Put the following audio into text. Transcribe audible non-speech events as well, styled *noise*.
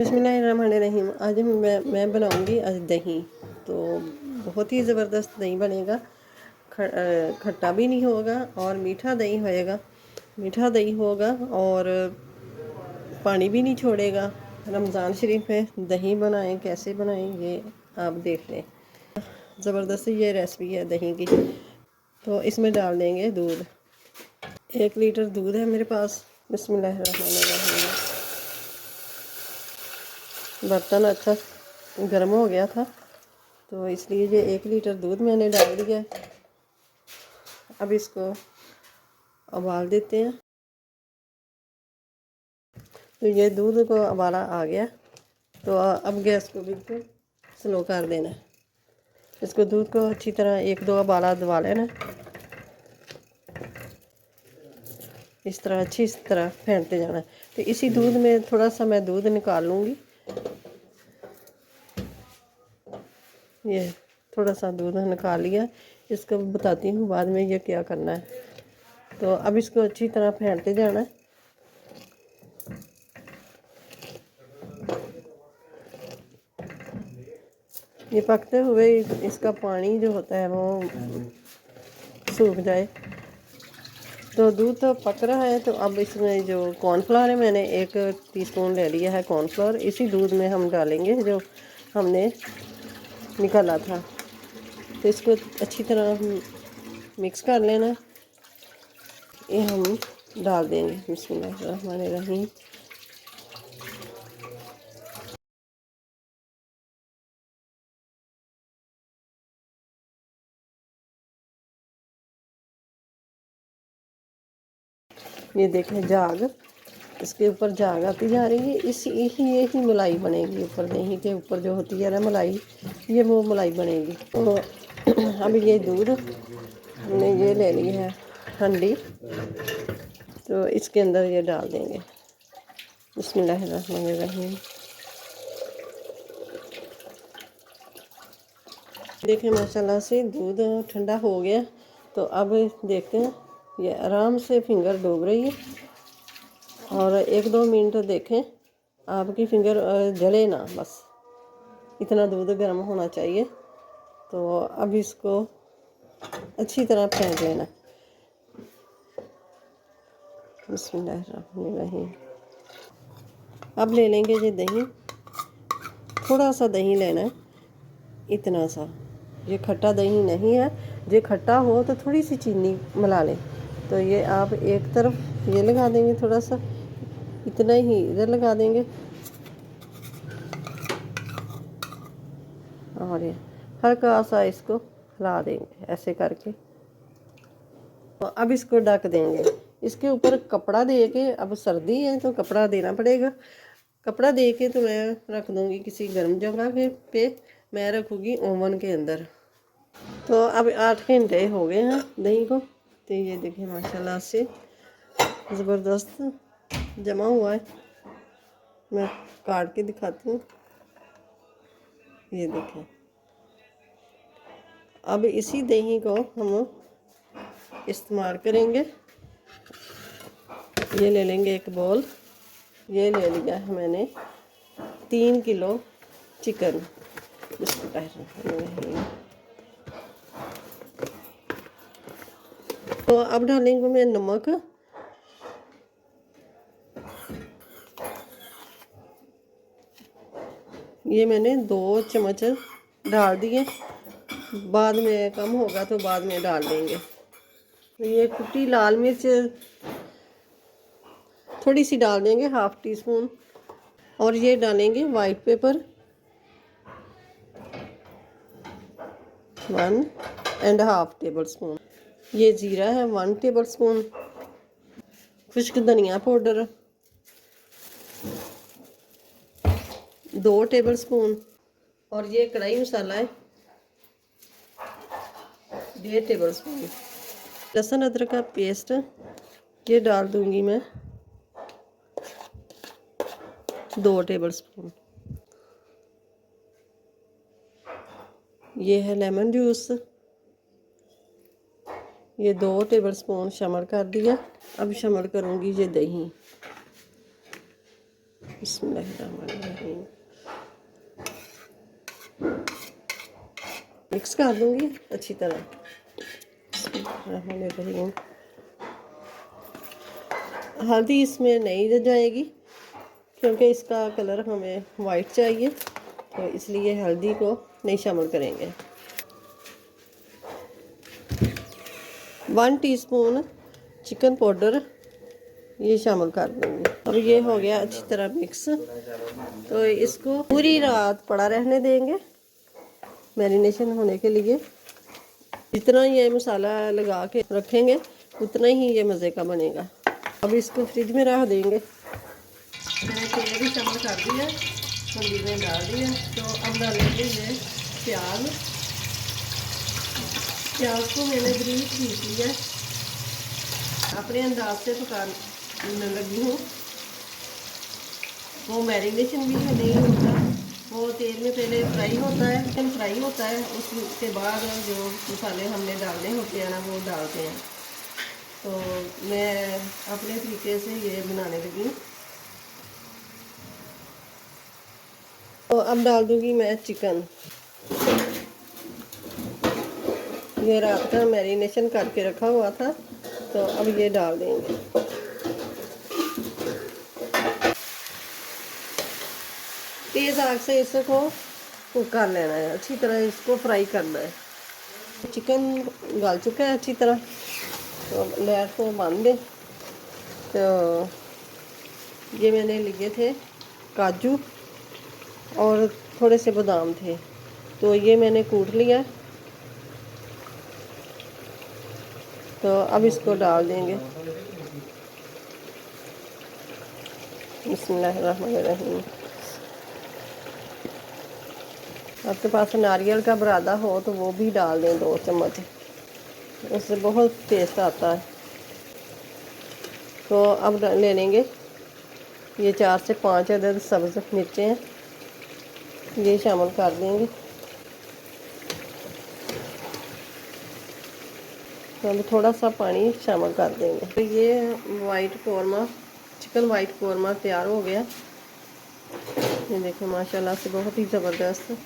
बिस्मिल्लाहिर्रहमानिर्रहीम। आज मैं मैं बनाऊँगी आज दही। तो बहुत ही ज़बरदस्त दही बनेगा। खट्टा भी नहीं होगा और मीठा दही होएगा। मीठा दही होगा और पानी भी नहीं छोड़ेगा। रमज़ान शरीफ में दही बनाएँ, कैसे बनाएँ, ये आप देख लें। ज़बरदस्त ये रेसिपी है दही की। तो इसमें डाल देंगे दूध। एक लीटर दूध है मेरे पास। बिस्मिल्लाहिर्रहमानिर्रहीम। बर्तन अच्छा गर्म हो गया था तो इसलिए ये एक लीटर दूध मैंने डाल दिया। अब इसको उबाल देते हैं। तो ये दूध को उबाला आ गया तो अब गैस को बिल्कुल स्लो कर देना इसको दूध को अच्छी तरह एक दो उबाला दबा लेना इस तरह अच्छी इस तरह फेंटते जाना तो इसी दूध में थोड़ा सा मैं दूध निकाल लूँगी। ये थोड़ा सा दूध निकाल लिया। इसको बताती हूँ बाद में ये क्या करना है। तो अब इसको अच्छी तरह फेंटते जाना है। ये पकते हुए इसका पानी जो होता है वो सूख जाए। तो दूध तो पक रहा है तो अब इसमें जो कॉर्नफ्लावर है, मैंने एक टीस्पून ले लिया है कॉर्नफ्लावर इसी दूध में हम डालेंगे जो हमने निकाला था। तो इसको अच्छी तरह हम मिक्स कर लेना। ये हम डाल देंगे। बिस्मिल्लाहिर्रहमानिर्रहीम। ये देखें जाग। इसके ऊपर जाग आती जा रही है। इस यही यही मलाई बनेगी ऊपर दही के ऊपर जो होती है ना मलाई, ये वो मलाई बनेगी। तो *clears throat* अब ये दूध हमने ये ले ली है हंडी। तो इसके अंदर ये डाल देंगे। इसमें बिस्मिल्लाहिर्रहमानिर्रहीम देखें माशाल्लाह से दूध ठंडा हो गया। तो अब देखते हैं, ये आराम से फिंगर डूब रही है। और एक दो मिनट देखें, आपकी फिंगर जले ना, बस। इतना दूध गर्म होना चाहिए तो अब इसको अच्छी तरह फेंक लेना। बिस्मिल्लाहिर्रहमानिर्रहीम। अब ले लेंगे ये दही। थोड़ा सा दही लेना है, इतना सा। ये खट्टा दही नहीं है ये खट्टा हो तो थोड़ी सी चीनी मिला लें। तो ये आप एक तरफ़, ये लगा देंगे थोड़ा सा। इतना ही, इधर लगा देंगे। और ये हल्का सा इसको हिला देंगे, ऐसे करके। तो अब इसको ढक देंगे। इसके ऊपर कपड़ा दे के, अब सर्दी है तो कपड़ा देना पड़ेगा। कपड़ा दे के तो मैं रख दूँगी किसी गर्म जगह के पे, मैं रखूँगी ओवन के अंदर। तो अब आठ घंटे हो गए हैं दही को। तो ये देखिए, माशाल्लाह से ज़बरदस्त जमा हुआ है। मैं काट के दिखाती हूँ। ये देखें। अब इसी दही को हम इस्तेमाल करेंगे। ये ले लेंगे एक बॉल ये ले लिया है मैंने तीन किलो चिकन। तो अब डालेंगे मैं नमक। ये मैंने दो चम्मच डाल दिए। बाद में कम होगा तो बाद में डाल देंगे। तो ये कुटी लाल मिर्च थोड़ी सी डाल देंगे, हाफ़ टी स्पून। और ये डालेंगे white pepper one and half tablespoon ये ज़ीरा है वन टेबल स्पून खुश्क धनिया पाउडर। दो टेबल स्पून और ये कढ़ाई मसाला है। डेढ़ टेबल स्पून लहसुन अदरक का पेस्ट ये डाल दूँगी मैं। दो टेबल स्पून ये है लेमन जूस ये दो टेबल स्पून शामिल कर दिया। अब शामिल करूँगी ये दही। बिस्मिल्लाहिर्रहमानिर्रहीम। मिक्स कर दूँगी अच्छी तरह। बिस्मिल्लाहिर्रहमानिर्रहीम हल्दी इसमें नहीं रह जाएगी, क्योंकि इसका कलर हमें वाइट चाहिए तो इसलिए हल्दी को नहीं शामिल करेंगे। वन टीस्पून चिकन पाउडर ये शामिल कर दूँगी। अब ये हो गया अच्छी तरह मिक्स तो इसको पूरी रात पड़ा रहने देंगे। मैरिनेशन होने के लिए। जितना ये मसाला लगा के रखेंगे, उतना ही ये मज़े का बनेगा। अब इसको फ्रिज में रख देंगे। मैंने तेल भी शामिल कर दिया हल्दी में डाल दिया तो अब डालेंगे ये प्याज। प्याज को मैंने ब्रीक खींच लिया अपने अंदाज से पकाने लगी हूँ। वो मैरिनेशन भी नहीं होता। वो तेल में पहले फ्राई होता है चिकन फ्राई होता है, उसके बाद जो मसाले हमने डालने होते हैं ना, वो डालते हैं। तो मैं अपने तरीके से ये बनाने लगी। तो अब डाल दूँगी मैं चिकन ये रात का मैरिनेशन करके रखा हुआ था तो अब ये डाल देंगे। तेज आग से इसको कुक कर लेना है। अच्छी तरह इसको फ्राई करना है। चिकन गल चुका है अच्छी तरह। तो लाइट को बंद दें तो ये मैंने लिए थे काजू और थोड़े से बादाम थे। तो ये मैंने कूट लिया। तो अब इसको डाल देंगे। बिस्मिल्लाहिर्रहमानिर्रहीम। आपके पास नारियल का बरादा हो तो वो भी डाल दें दो चम्मच। उससे बहुत टेस्ट आता है। तो अब ले लेंगे। ये चार से पाँच अदद सब्ज़, मिर्चें हैं। ये शामिल कर देंगे। तो थोड़ा सा पानी शामिल कर देंगे। तो ये white korma chicken white korma तैयार हो गया। ये देखें, माशाल्लाह से बहुत ही ज़बरदस्त।